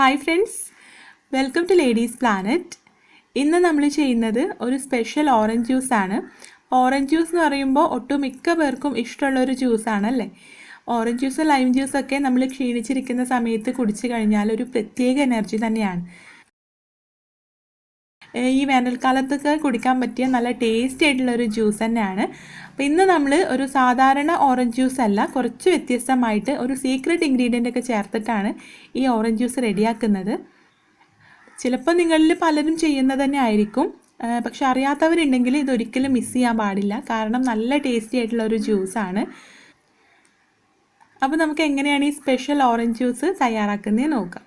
Hi friends welcome to ladies planet ഇന്ന് നമ്മൾ ചെയ്യുന്നത് ഒരു സ്പെഷ്യൽ ഓറഞ്ച് ജ്യൂസാണ് ഓറഞ്ച് ജ്യൂസ് എന്ന് പറയുമ്പോൾ ഒട്ടുമിക്ക പേർക്കും ഇഷ്ടമുള്ളൊരു ജ്യൂസാണല്ലേ ഓറഞ്ച് ജ്യൂസ് ലൈം ജ്യൂസൊക്കെ നമ്മൾ ക്ഷീണിച്ചിരിക്കുന്ന സമയത്ത് കുടിച്ചു കഴിഞ്ഞാൽ ഒരു പ്രത്യേക എനർജി തന്നെയാണ്. ഈ വേനൽക്കാലത്തൊക്കെ കുടിക്കാൻ പറ്റിയ നല്ല ടേസ്റ്റി ആയിട്ടുള്ള ഒരു ജ്യൂസ് തന്നെയാണ്. അപ്പോൾ ഇന്ന് നമ്മൾ ഒരു സാധാരണ ഓറഞ്ച് ജ്യൂസ് അല്ല കുറച്ച് വ്യത്യസ്തമായിട്ട് ഒരു സീക്രട്ട് ഇൻഗ്രീഡിയന്റ് ഒക്കെ ചേർത്തിട്ടാണ് ഈ ഓറഞ്ച് ജ്യൂസ് റെഡിയാക്കുന്നത്. ചിലപ്പോൾ നിങ്ങളിൽ പലരും ചെയ്യുന്നത് തന്നെ ആയിരിക്കും. പക്ഷെ അറിയാത്തവരുണ്ടെങ്കിൽ ഇതൊരിക്കലും മിസ് ചെയ്യാൻ പാടില്ല. കാരണം നല്ല ടേസ്റ്റി ആയിട്ടുള്ള ഒരു ജ്യൂസാണ് അപ്പോൾ നമുക്ക് എങ്ങനെയാണ് ഈ സ്പെഷ്യൽ ഓറഞ്ച് ജ്യൂസ് തയ്യാറാക്കുന്നത് നോക്കാം.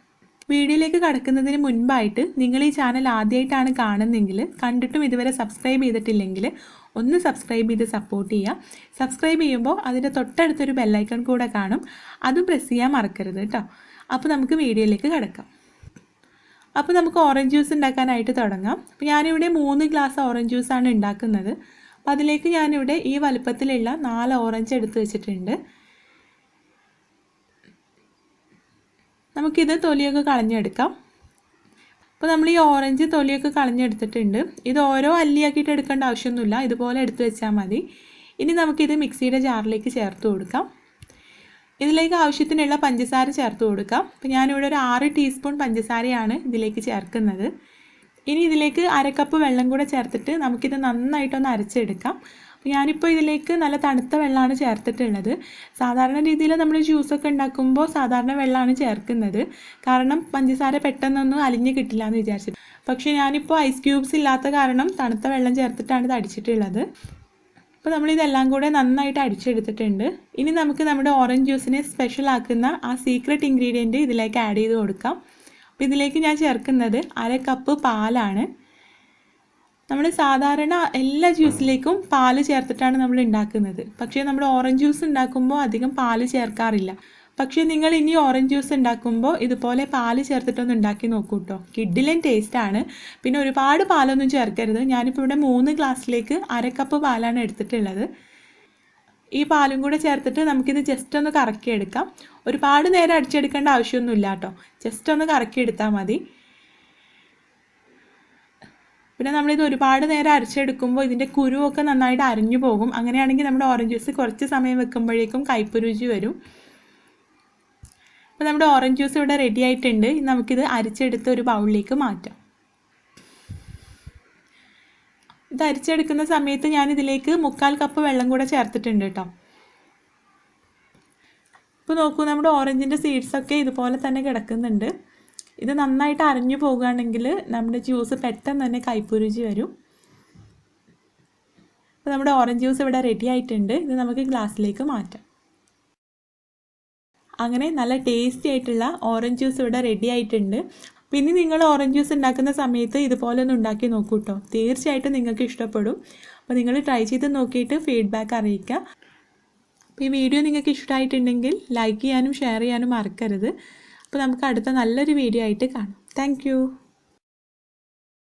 വീഡിയോയിലേക്ക് കടക്കുന്നതിന് മുൻപായിട്ട് നിങ്ങൾ ഈ ചാനൽ ആദ്യമായിട്ടാണ് കാണുന്നതെങ്കിൽ കണ്ടിട്ടും ഇതുവരെ സബ്സ്ക്രൈബ് ചെയ്തിട്ടില്ലെങ്കിൽ ഒന്ന് സബ്സ്ക്രൈബ് ചെയ്ത് സപ്പോർട്ട് ചെയ്യുക. സബ്സ്ക്രൈബ് ചെയ്യുമ്പോൾ അതിന്റെ തൊട്ടടുത്തൊരു ബെല്ലൈക്കൺ കൂടെ കാണും. അതും പ്രസ് ചെയ്യാൻ മറക്കരുത് കേട്ടോ. അപ്പോൾ നമുക്ക് വീഡിയോയിലേക്ക് കിടക്കാം. അപ്പോൾ നമുക്ക് ഓറഞ്ച് ജ്യൂസ് ഉണ്ടാക്കാനായിട്ട് തുടങ്ങാം. അപ്പോൾ ഞാനിവിടെ മൂന്ന് ഗ്ലാസ് ഓറഞ്ച് ജ്യൂസാണ് ഉണ്ടാക്കുന്നത്. അപ്പോൾ അതിലേക്ക് ഞാനിവിടെ ഈ വലുപ്പത്തിലുള്ള നാല് ഓറഞ്ച് എടുത്ത് വെച്ചിട്ടുണ്ട്. നമുക്കിത് തൊലിയൊക്കെ കളഞ്ഞെടുക്കാം. അപ്പോൾ നമ്മൾ ഈ ഓറഞ്ച് തൊലിയൊക്കെ കളഞ്ഞെടുത്തിട്ടുണ്ട്. ഇത് ഓരോ അല്ലിയാക്കിയിട്ട് എടുക്കേണ്ട ആവശ്യമൊന്നുമില്ല. ഇതുപോലെ എടുത്ത് വെച്ചാൽ മതി. ഇനി നമുക്കിത് മിക്സിയുടെ ജാറിലേക്ക് ചേർത്ത് കൊടുക്കാം. ഇതിലേക്ക് ആവശ്യത്തിനുള്ള പഞ്ചസാര ചേർത്ത് കൊടുക്കാം. അപ്പോൾ ഞാനിവിടെ ഒരു ആറ് ടീസ്പൂൺ പഞ്ചസാരയാണ് ഇതിലേക്ക് ചേർക്കുന്നത്. ഇനി ഇതിലേക്ക് അര കപ്പ് വെള്ളം കൂടെ ചേർത്തിട്ട് നമുക്കിത് നന്നായിട്ടൊന്ന് അരച്ചെടുക്കാം. അപ്പോൾ ഞാനിപ്പോൾ ഇതിലേക്ക് നല്ല തണുത്ത വെള്ളമാണ് ചേർത്തിട്ടുള്ളത്. സാധാരണ രീതിയിൽ നമ്മൾ ജ്യൂസൊക്കെ ഉണ്ടാക്കുമ്പോൾ സാധാരണ വെള്ളമാണ് ചേർക്കുന്നത്. കാരണം പഞ്ചസാര പെട്ടെന്നൊന്നും അലിഞ്ഞ് കിട്ടില്ല എന്ന് വിചാരിച്ചിട്ട്. പക്ഷേ ഞാനിപ്പോൾ ഐസ് ക്യൂബ്സ് ഇല്ലാത്ത കാരണം തണുത്ത വെള്ളം ചേർത്തിട്ടാണ് ഇത് അടിച്ചിട്ടുള്ളത്. അപ്പോൾ നമ്മളിതെല്ലാം കൂടെ നന്നായിട്ട് അടിച്ചെടുത്തിട്ടുണ്ട്. ഇനി നമുക്ക് നമ്മുടെ ഓറഞ്ച് ജ്യൂസിനെ സ്പെഷ്യൽ ആക്കുന്ന ആ സീക്രട്ട് ഇൻഗ്രീഡിയന്റ് ഇതിലേക്ക് ആഡ് ചെയ്ത് കൊടുക്കാം. അപ്പോൾ ഇതിലേക്ക് ഞാൻ ചേർക്കുന്നത് അര കപ്പ് പാലാണ്. നമ്മൾ സാധാരണ എല്ലാ ജ്യൂസിലേക്കും പാൽ ചേർത്തിട്ടാണ് നമ്മൾ ഉണ്ടാക്കുന്നത് പക്ഷേ നമ്മൾ ഓറഞ്ച് ജ്യൂസ് ഉണ്ടാക്കുമ്പോൾ അധികം പാൽ ചേർക്കാറില്ല. പക്ഷേ നിങ്ങൾ ഇനി ഓറഞ്ച് ജ്യൂസ് ഉണ്ടാക്കുമ്പോൾ ഇതുപോലെ പാൽ ചേർത്തിട്ടൊന്ന് ഉണ്ടാക്കി നോക്കൂ കേട്ടോ കിഡിലൻ ടേസ്റ്റാണ്. പിന്നെ ഒരുപാട് പാലൊന്നും ചേർക്കരുത്. ഞാനിപ്പോൾ ഇവിടെ മൂന്ന് ഗ്ലാസ്സിലേക്ക് അര കപ്പ് പാലാണ് എടുത്തിട്ടുള്ളത്. ഈ പാലും കൂടെ ചേർത്തിട്ട് നമുക്കിത് ജസ്റ്റ് ഒന്ന് കറക്കിയെടുക്കാം. ഒരുപാട് നേരം അടിച്ചെടുക്കേണ്ട ആവശ്യമൊന്നുമില്ല കേട്ടോ ജസ്റ്റ് ഒന്ന് കറക്കിയെടുത്താൽ മതി. പിന്നെ നമ്മളിത് ഒരുപാട് നേരം അരച്ചെടുക്കുമ്പോൾ ഇതിന്റെ കുരുവൊക്കെ നന്നായിട്ട് അരിഞ്ഞു പോകും. അങ്ങനെയാണെങ്കിൽ നമ്മുടെ ഓറഞ്ച് ജ്യൂസ് കുറച്ച് സമയം വെക്കുമ്പോഴേക്കും കയ്പ്പ് രുചി വരും. അപ്പോൾ നമ്മുടെ ഓറഞ്ച് ജ്യൂസ് ഇവിടെ റെഡി ആയിട്ടുണ്ട്. നമുക്കിത് അരിച്ചെടുത്ത് ഒരു ബൗളിലേക്ക് മാറ്റാം. ഇത് അരിച്ചെടുക്കുന്ന സമയത്ത് ഞാൻ ഇതിലേക്ക് മുക്കാൽ കപ്പ് വെള്ളം കൂടെ ചേർത്തിട്ടുണ്ട് കേട്ടോ ഇപ്പോൾ നോക്കൂ നമ്മുടെ ഓറഞ്ചിന്റെ സീഡ്സൊക്കെ ഇതുപോലെ തന്നെ കിടക്കുന്നുണ്ട്. ഇത് നന്നായിട്ട് അരഞ്ഞു പോകുകയാണെങ്കിൽ നമ്മുടെ ജ്യൂസ് പെട്ടെന്ന് തന്നെ കൈപ്പുരുചി വരും. അപ്പോൾ നമ്മുടെ ഓറഞ്ച് ജ്യൂസ് ഇവിടെ റെഡി ആയിട്ടുണ്ട്. ഇത് നമുക്ക് ഗ്ലാസ്സിലേക്ക് മാറ്റാം. അങ്ങനെ നല്ല ടേസ്റ്റി ആയിട്ടുള്ള ഓറഞ്ച് ജ്യൂസ് ഇവിടെ റെഡി ആയിട്ടുണ്ട്. പിന്നെ നിങ്ങൾ ഓറഞ്ച് ജ്യൂസ് ഉണ്ടാക്കുന്ന സമയത്ത് ഇതുപോലെ ഒന്ന് ഉണ്ടാക്കി നോക്കൂ കേട്ടോ തീർച്ചയായിട്ടും നിങ്ങൾക്ക് ഇഷ്ടപ്പെടും. അപ്പോൾ നിങ്ങൾ ട്രൈ ചെയ്ത് നോക്കിയിട്ട് ഫീഡ്ബാക്ക് അറിയിക്കുക. അപ്പോൾ ഈ വീഡിയോ നിങ്ങൾക്ക് ഇഷ്ടമായിട്ടുണ്ടെങ്കിൽ ലൈക്ക് ചെയ്യാനും ഷെയർ ചെയ്യാനും മറക്കരുത്. അപ്പോൾ നമുക്ക് അടുത്ത നല്ലൊരു വീഡിയോ ആയിട്ട് കാണാം. താങ്ക്